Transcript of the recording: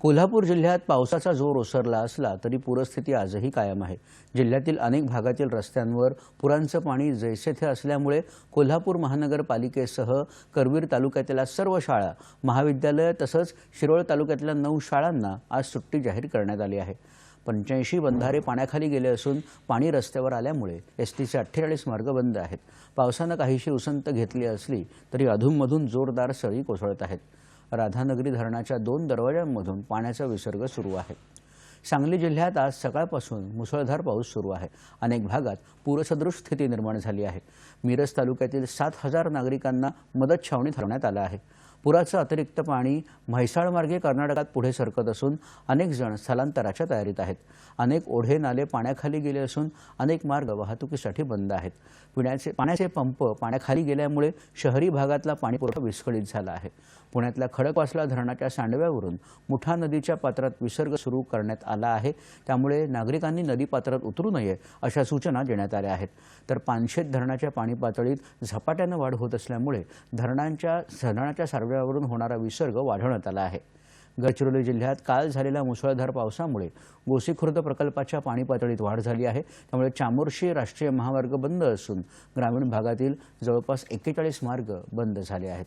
कोल्हापूर जिल्ह्यात पावसाचा जोर ओसरला असला तरी पूरस्थिती आजही कायम आहे. जिल्ह्यातील अनेक भागातील रस्त्यांवर पुरांचं पाणी जैसेथे असल्यामुळे कोल्हापूर महानगरपालिकेसह करवीर तालुक्यातल्या सर्व शाळा महाविद्यालय तसंच शिरोळ तालुक्यातल्या नऊ शाळांना आज सुट्टी जाहीर करण्यात आली आहे. पंच्याऐंशी बंधारे पाण्याखाली गेले असून पाणी रस्त्यावर आल्यामुळे एस टीचे अठ्ठेचाळीस मार्ग बंद आहेत. पावसानं काहीशी उसंत घेतली असली तरी अधूनमधून जोरदार सळी कोसळत आहेत. राधानगरी धरणाच्या दोन दरवाजांमधून पाण्याचा विसर्ग सुरू आहे. सांगली जिल्ह्यात आज सकाळपासून मुसळधार पाऊस सुरू आहे. अनेक भागात पूरसदृश स्थिती निर्माण झाली आहे. मिरज तालुक्यातील सात हजार नागरिकांना मदत छावणी ठरवण्यात आलं आहे. पुराचं अतिरिक्त पाणी म्हैसाळ मार्गे कर्नाटकात पुढे सरकत असून अनेक जण स्थलांतराच्या तयारीत आहेत. अनेक ओढे नाले पाण्याखाली गेले असून अनेक मार्ग वाहतुकीसाठी बंद आहेत. पिण्याचे पाण्याचे पंप पाण्याखाली गेल्यामुळे शहरी भागातला पाणीपुरवठा विस्कळीत झाला आहे. पुण्यातल्या खडकवासला धरणाच्या सांडव्यावरून मुठा नदीच्या पात्रात विसर्ग सुरू करण्यात आला आला आहे. त्यामुळे नागरिकांनी नदीपात्रात उतरू नये अशा सूचना देण्यात आल्या आहेत. तर पानशेत धरणाच्या पाणी पातळीत झपाट्यानं वाढ होत असल्यामुळे धरणांच्या धरणाच्या सारव्यावरून होणारा विसर्ग वाढवण्यात आला आहे. गडचिरोली जिल्ह्यात काल झालेल्या मुसळधार पावसामुळे गोसीखुर्द प्रकल्पाच्या पाणी पातळीत वाढ झाली आहे. त्यामुळे चामोर्शी राष्ट्रीय महामार्ग बंद असून ग्रामीण भागातील जवळपास एक्केचाळीस मार्ग बंद झाले आहेत.